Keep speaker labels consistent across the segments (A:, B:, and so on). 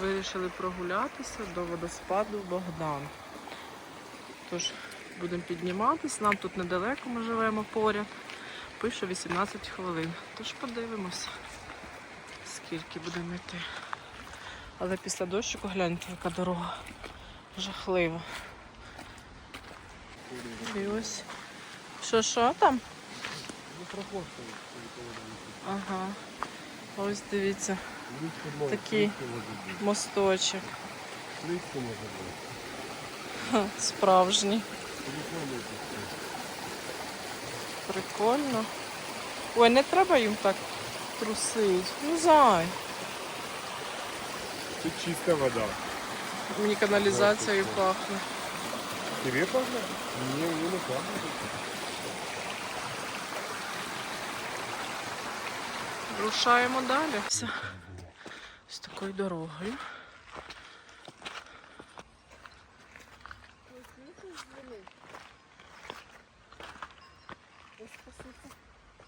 A: Вирішили прогулятися до водоспаду Богдан. Тож будемо підніматись. Нам тут недалеко ми живемо поряд. Пише 18 хвилин. Тож подивимося, скільки будемо йти. Але після дощику гляньте, яка дорога жахлива. І ось. Що, що там? Ага. Ось дивіться, Такий. мосточок. Ха, Справжній. Прикольно. Ой, не треба їм так трусить. Ну зай.
B: Тут чиста вода.
A: Мені каналізацією пахне.
B: Тебе пахне? Ні, мені не пахне.
A: Рушаємо далі. Все. Такою дорогою.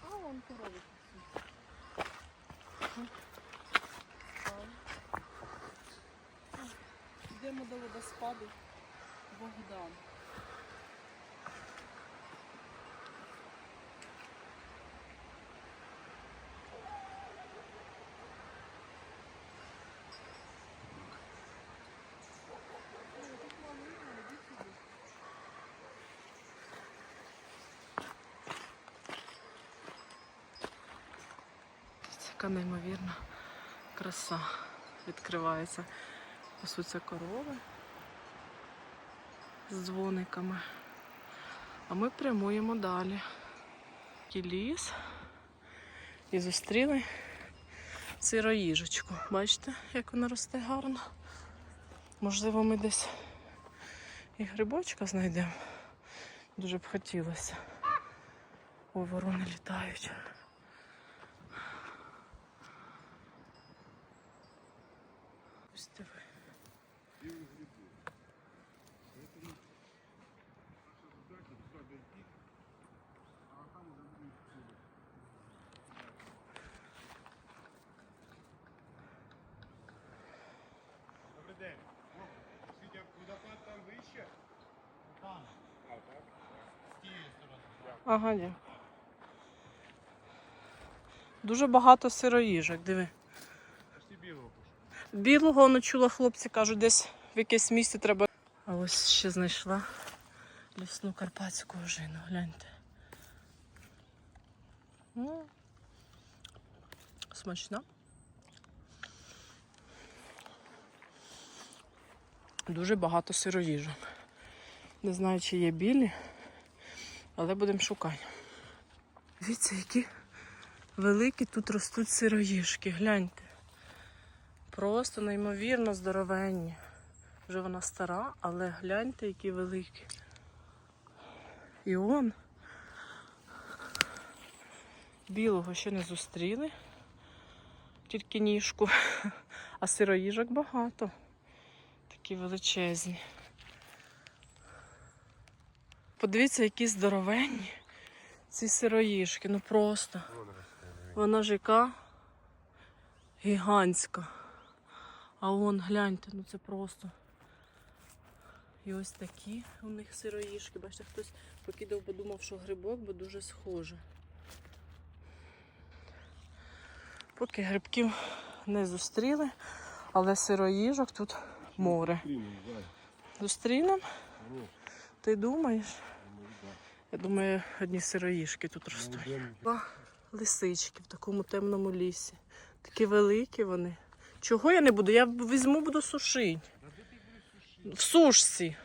A: А, вон корови. Йдемо до водоспаду Богдан. Яка неймовірна краса відкривається. Пасуться корови з дзвониками. А ми прямуємо далі. Такий ліс. І зустріли сироїжечку. Бачите, як вона росте гарно. Можливо, ми десь і грибочка знайдемо. Дуже б хотілося. Ой, ворони літають. Диви.
B: Добрий день. Світя, водопад там вище? Там. А, так? З тієї сторони.
A: Ага, дякую. Дуже багато сироїжок, диви.
B: Білого пошли.
A: Білого не чула, хлопці кажуть, десь в якесь місце треба. А ось ще знайшла лісну карпатську ожину, гляньте. Смачна. Дуже багато сироїжок. Не знаю, чи є білі, але будемо шукати. Дивіться, які великі тут ростуть сироїжки, гляньте. Просто неймовірно здоровенні. Вже вона стара, але гляньте, які великі. І он. Білого ще не зустріли, тільки ніжку, а сироїжок багато. Такі величезні. Подивіться, які здоровенні ці сироїжки. Ну просто. Вона ж яка гігантська. А вон, гляньте, ну це просто. І ось такі у них сироїшки. Бачите, хтось покидав, бо думав, що грибок, бо дуже схоже. Поки грибків не зустріли, але сироїжок тут море. Зустрінемо? Ти думаєш? Я думаю, одні сироїшки тут ростуть. Два лисички в такому темному лісі. Такі великі вони. Чого я не буду? Я візьму, буду сушити. В сушці.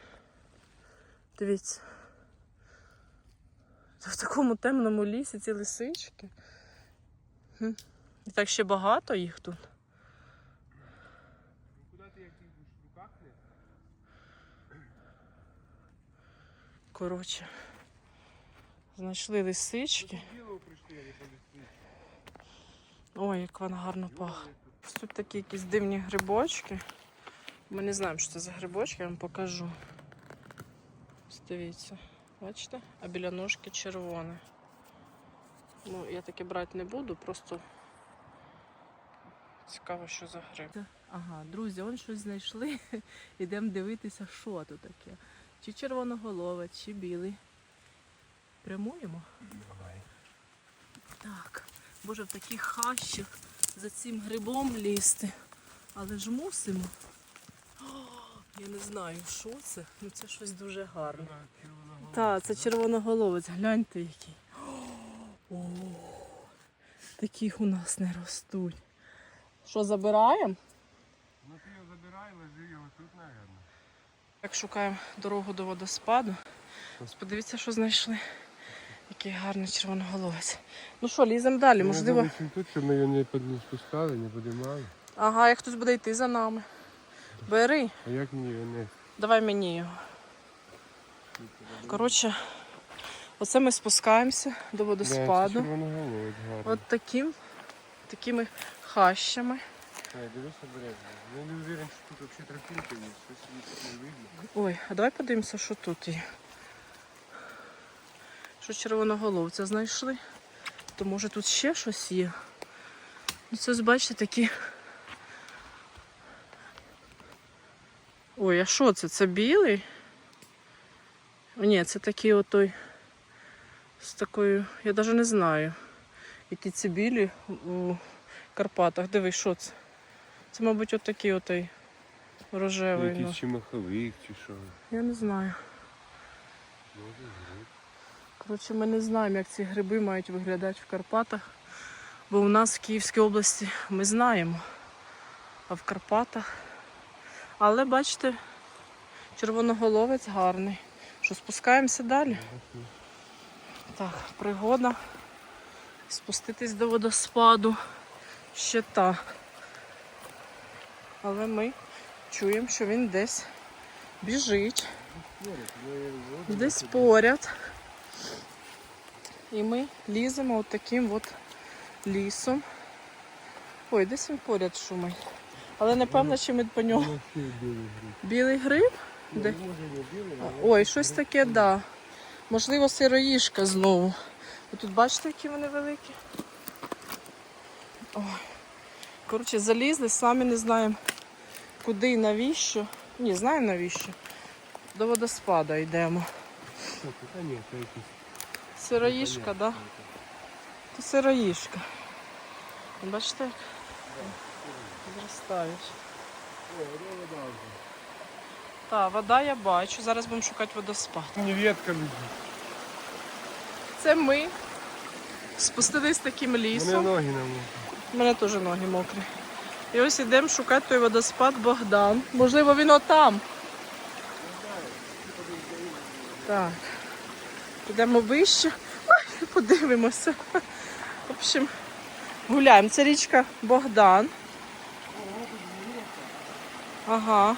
A: Дивіться. В такому темному лісі ці лисички. І так ще багато їх тут. Коротше. Знайшли лисички. Ой, як вона гарно пахне. Ось Тут такі якісь дивні грибочки. Ми не знаємо, що це за грибочки, я вам покажу. Ось Дивіться, бачите? А біля ножки червоне. Ну, я таке брати не буду, просто Цікаво, що за гриб. Ага, друзі, он щось знайшли. Ідемо дивитися, що тут таке. Чи червоноголове, чи білий. Прямуємо?
B: Давай.
A: Так. Боже, в таких хащах за цим грибом лізти. Але ж мусимо. О, я не знаю, що це. Ну це щось дуже гарне. Так, це червоноголовець, гляньте який. О, таких у нас не ростуть. Що, забираємо?
B: Ну ти його забирай, ложи його тут, мабуть.
A: Так шукаємо дорогу до водоспаду. Подивіться, що знайшли. Який гарний червоноголовець. Ну що, ліземо далі, можливо.
B: тут, щоб ми його не спускали, не підіймали.
A: Ага, як хтось буде йти за нами. Бери,
B: А як мені його не?
A: давай мені його. Коротше, оце ми спускаємося до водоспаду.
B: червоноголовець гарний.
A: От таким, такими хащами.
B: Ай, дивись обережно. Я не уверен, що тут взагалі тропинка є, щось не видно.
A: Ой, а давай подивимося, що тут є. Що червоноголовця знайшли. То може тут ще щось є. Ну це бачите такі. Ой, а що це? Це білий? О, ні, це такий отой з такою. Я навіть не знаю, які ці білі у Карпатах. Дивись, що це? Це, мабуть, отакий отой рожевий. ну.
B: Якийсь чи маховик, чи що.
A: Я не знаю.
B: Може.
A: Коротше, ми не знаємо, як ці гриби мають виглядати в Карпатах. Бо у нас в Київській області ми знаємо, а в Карпатах. Але бачите, червоноголовець гарний. Що спускаємося далі? Так, пригода. Спуститись до водоспаду. Ще та. Але ми чуємо, що він десь біжить. Десь поряд. І ми ліземо от таким от лісом. Ой, десь він поряд шумить. Але не певно, чи ми по нього. Білий гриб? Де? Ой, щось таке, так. Да. Можливо, сироїшка знову. Ви тут бачите, які вони великі? Ой. Коротше, залізли, самі не знаємо, куди і навіщо. Ні, знаємо навіщо. До водоспада йдемо.
B: Та ні, це якийсь.
A: Сироїшка, так? Да? То сироїшка. Бачите, як зростають. Так, вода я бачу. Зараз будемо шукати водоспад.
B: Не ветка лежить.
A: Це ми спустились таким лісом.
B: Мене
A: лісом.
B: ноги намокли.
A: У мене теж ноги мокрі. І ось йдемо шукати той водоспад Богдан. Можливо, він отам. Так. Підемо вище. Ой, подивимося. В общем, гуляємо. Це річка Богдан. Ага.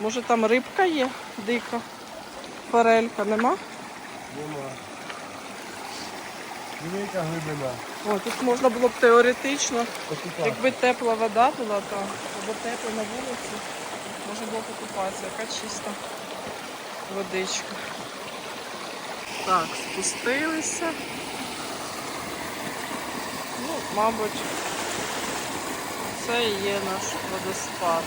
A: Може там рибка є дика. Форелька нема?
B: Нема. Велика глибина.
A: О, тут можна було б теоретично.
B: Покупати.
A: Якби тепла вода була, то або тепла на вулиці, можна було покупатися, яка чиста водичка. Так, спустилися. Ну, мабуть, це і є наш водоспад.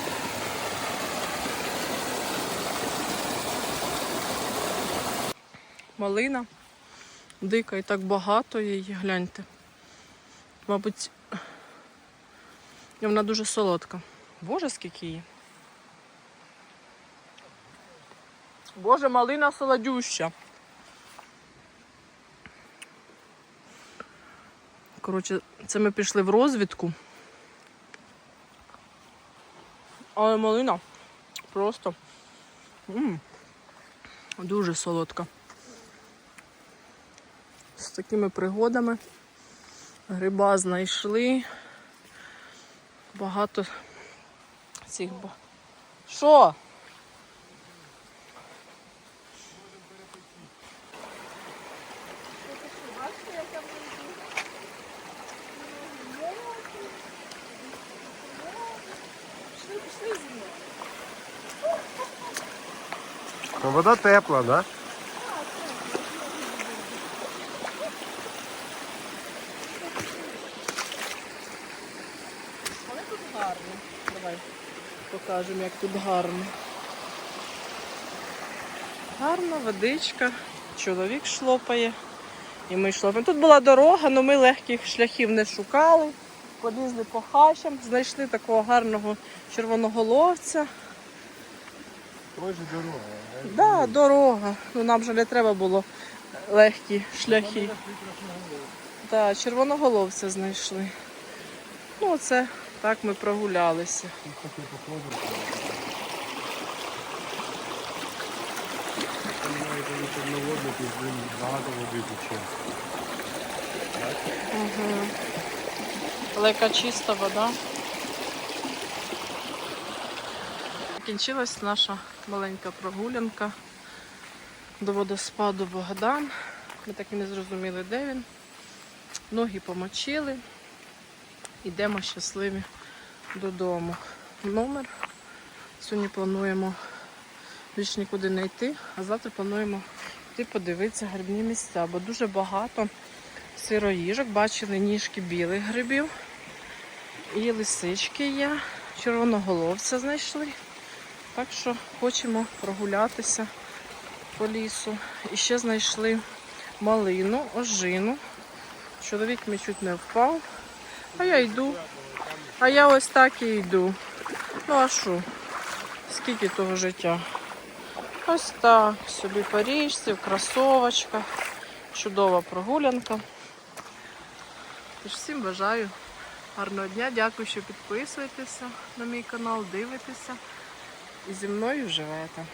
A: Малина дика і так багато її, гляньте. Мабуть, вона дуже солодка. Боже, скільки її. Боже, малина солодюща. Коротше, це ми пішли в розвідку. Але малина просто м дуже солодка. З такими пригодами. Гриба знайшли. Багато цих. Що?
B: Ну, вода тепла, да?
A: покажемо, як тут гарно. Гарна водичка, чоловік шлопає. І ми шлопаємо. Тут була дорога, але ми легких шляхів не шукали. Полізли по хащам, знайшли такого гарного червоноголовця.
B: Тоже дорога.
A: Так, да, дорога. Ну нам же не треба було легкі шляхи. Так, червоноголовця знайшли. Ну, оце так ми прогулялися.
B: Багато води тече.
A: Угу. Але яка чиста вода. Закінчилась наша маленька прогулянка до водоспаду Богдан. Ми так і не зрозуміли, де він. Ноги помочили. Йдемо щасливі додому. Номер. Сьогодні плануємо більш нікуди не йти, а завтра плануємо йти подивитися грибні місця, бо дуже багато сироїжок, бачили ніжки білих грибів. І лисички є, червоноголовця знайшли. Так що хочемо прогулятися по лісу. І ще знайшли малину, ожину. Чоловік мій чуть не впав. А я йду. А я ось так і йду. Ну а що? Скільки того життя? Ось так. Собі по річці, в кросовочках. Чудова прогулянка. Тож всім бажаю гарного дня. Дякую, що підписуєтеся на мій канал, дивитеся і зі мною живете.